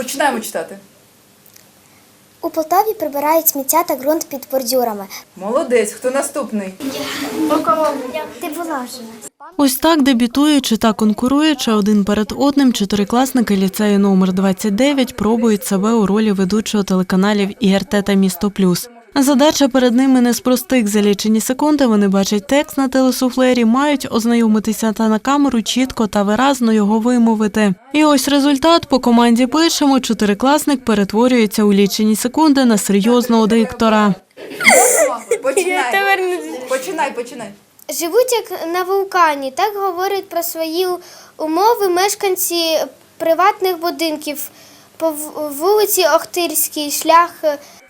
Починаємо читати. У Полтаві прибирають сміття та ґрунт під бордюрами. Молодець, хто наступний? Ти була вже. Ось так дебютуючи та конкуруючи один перед одним, чотирикласники ліцею номер 29 пробують себе у ролі ведучого телеканалів ІРТ та Місто Плюс. Задача перед ними не з простих за лічені секунди. Вони бачать текст на телесуфлері, мають ознайомитися та на камеру чітко та виразно його вимовити. І ось результат по команді пишемо. Чотирикласник перетворюється у лічені секунди на серйозного диктора. Починай. Починай, починай. Живуть як на вулкані. Так говорять про свої умови мешканці приватних будинків по вулиці Охтирській, шлях.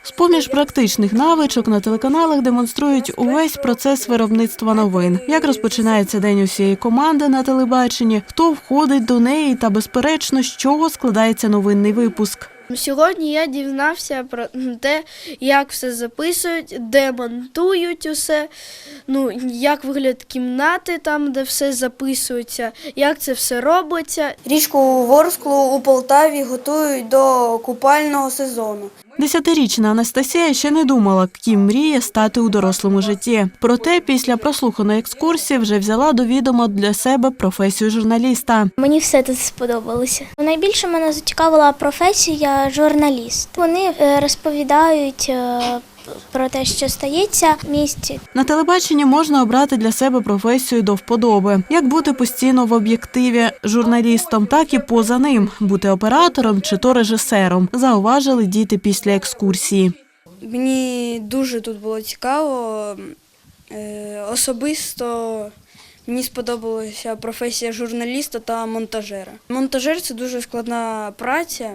З-поміж практичних навичок на телеканалах демонструють увесь процес виробництва новин. Як розпочинається день усієї команди на телебаченні, хто входить до неї та, безперечно, з чого складається новинний випуск. Сьогодні я дізнався про те, як все записують, де монтують усе, ну, як вигляд кімнати там, де все записується, як це все робиться. Річку Ворсклу у Полтаві готують до купального сезону. Десятирічна Анастасія ще не думала, ким мріє стати у дорослому житті. Проте після прослуханої екскурсії вже взяла до відома для себе професію журналіста. Мені все тут сподобалося. Найбільше мене зацікавила професія журналіст. Вони е, розповідають е, про те, що стається в місті. На телебаченні можна обрати для себе професію до вподоби, як бути постійно в об'єктиві журналістом, так і поза ним, бути оператором чи то режисером. Зауважили діти після екскурсії. Мені дуже тут було цікаво. Е, Особисто мені сподобалася професія журналіста та монтажера. Монтажер це дуже складна праця,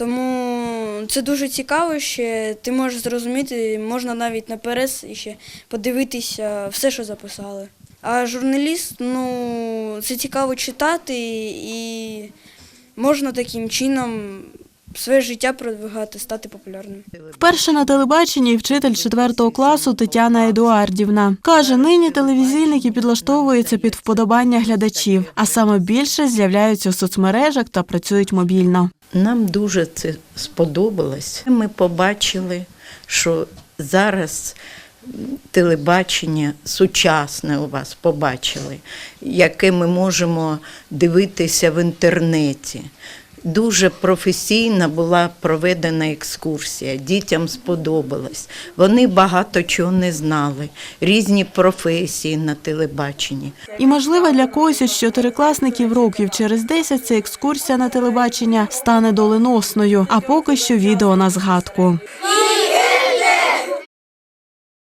тому це дуже цікаво, ще ти можеш зрозуміти, можна навіть наперед ще подивитися все, що записали. А журналіст, ну, це цікаво читати і можна таким чином своє життя продвигати, стати популярним. Вперше на телебаченні вчитель 4 класу Тетяна Едуардівна каже, нині телевізійники підлаштовуються під вподобання глядачів, а саме більше з'являються в соцмережах та працюють мобільно. Нам дуже це сподобалось. Ми побачили, що зараз телебачення сучасне у вас побачили, яке ми можемо дивитися в інтернеті. Дуже професійна була проведена екскурсія. Дітям сподобалось. Вони багато чого не знали, різні професії на телебаченні. І, можливо, для когось із чотирикласників років через 10 ця екскурсія на телебачення стане доленосною, а поки що відео на згадку.